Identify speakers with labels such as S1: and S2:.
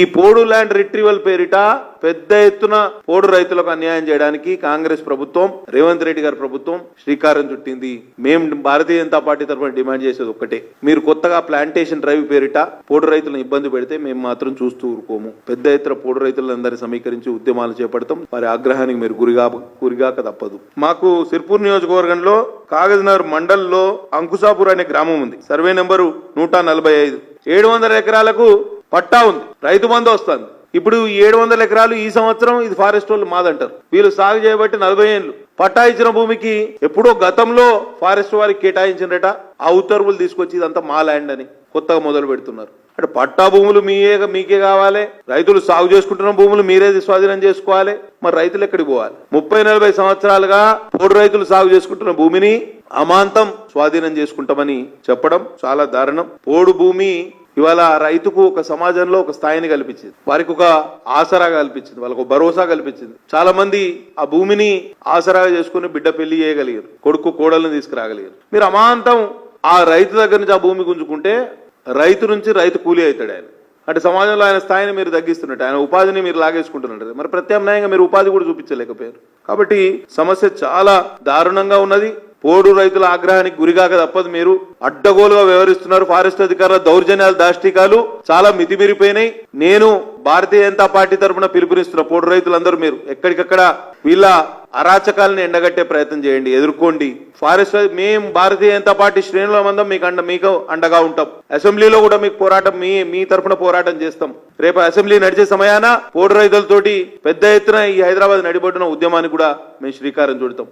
S1: ఈ పోడు land retrieval పేరిట పెద్ద ఎత్తున పోడు రైతులకు అన్యాయం చేయడానికి కాంగ్రెస్ ప్రభుత్వం రేవంత్ రెడ్డి గారి ప్రభుత్వం శ్రీకారం చుట్టింది. మేము భారతీయ జనతా పార్టీ తరఫున డిమాండ్ చేసేది ఒక్కటే. మీరు కొత్తగా ప్లాంటేషన్ డ్రైవ్ పేరిట పోడు రైతులను ఇబ్బంది పెడితే మేము మాత్రం చూస్తూ ఊరుకోము. పెద్ద ఎత్తున పోడు రైతులందరినీ సమీకరించి ఉద్యమాలు చేపడతాం. వారి ఆగ్రహానికి మీరు గురిగా గురిగాక తప్పదు. మాకు సిర్పూర్ నియోజకవర్గంలో కాగజ్నగర్ మండల్లో అంకుశాపూర్ అనే గ్రామం ఉంది. సర్వే నెంబరు నూట నలభై ఐదు. ఏడు వందల ఎకరాలకు పట్టా ఉంది. రైతు బంధు వస్తుంది. ఇప్పుడు ఏడు వందల ఎకరాలు ఈ సంవత్సరం ఇది ఫారెస్ట్ వాళ్ళు మాదంటారు. వీళ్ళు సాగు చేయబట్టి నలభై ఏళ్ళు. పట్టా ఇచ్చిన భూమికి ఎప్పుడో గతంలో ఫారెస్ట్ వారికి కేటాయించినట ఆ ఉత్తర్వులు తీసుకొచ్చి ఇదంతా మా ల్యాండ్ అని కొత్తగా మొదలు పెడుతున్నారు. అంటే పట్టా భూములు మీయే మీకే కావాలి. రైతులు సాగు చేసుకుంటున్న భూములు మీరే స్వాధీనం చేసుకోవాలి. మరి రైతులు ఎక్కడికి పోవాలి? ముప్పై నలభై సంవత్సరాలుగా పోడు రైతులు సాగు చేసుకుంటున్న భూమిని అమాంతం స్వాధీనం చేసుకుంటామని చెప్పడం చాలా దారుణం. పోడు భూమి ఇవాళ రైతుకు ఒక సమాజంలో ఒక స్థాయిని కల్పించింది. వారికి ఒక ఆసరా కల్పించింది. వాళ్ళకు భరోసా కల్పించింది. చాలా మంది ఆ భూమిని ఆసరాగా చేసుకుని బిడ్డ పెళ్ళి చేయగలిగారు. కొడుకు కోడలను తీసుకురాగలిగారు. మీరు అమాంతం ఆ రైతు దగ్గర నుంచి ఆ భూమి గుంజుకుంటే రైతు నుంచి రైతు కూలీ అవుతాడు ఆయన. అంటే సమాజంలో ఆయన స్థాయిని మీరు తగ్గిస్తున్నట్టు ఆయన ఉపాధిని మీరు లాగేసుకుంటున్నట్టు. మరి ప్రత్యామ్నాయంగా మీరు ఉపాధి కూడా చూపించలేకపోయారు. కాబట్టి సమస్య చాలా దారుణంగా ఉన్నది. పోడు రైతుల ఆగ్రహానికి గురిగాక తప్పదు మీరు. అడ్డగోలుగా వ్యవహరిస్తున్నారు ఫారెస్ట్ అధికారుల దౌర్జన్యాల దాష్టికాలు. చాలా మితిమిరిపోయినాయి. నేను భారతీయ జనతా పార్టీ తరఫున పిలుపునిస్తున్న పోడు రైతులందరూ మీరు ఎక్కడికక్కడ వీళ్ళ అరాచకాలను ఎండగట్టే ప్రయత్నం చేయండి. ఎదుర్కోండి. ఫారెస్ట్ మేము భారతీయ జనతా పార్టీ శ్రేణుల మందం మీకు అండ మీకు అండగా ఉంటాం. అసెంబ్లీలో కూడా మీకు పోరాటం మీ మీ తరఫున పోరాటం చేస్తాం. రేపు అసెంబ్లీ నడిచే సమయాన పోడు రైతులతోటి పెద్ద ఎత్తున ఈ హైదరాబాద్ నడిబడిన ఉద్యమానికి కూడా మేము శ్రీకారం చుడతాం.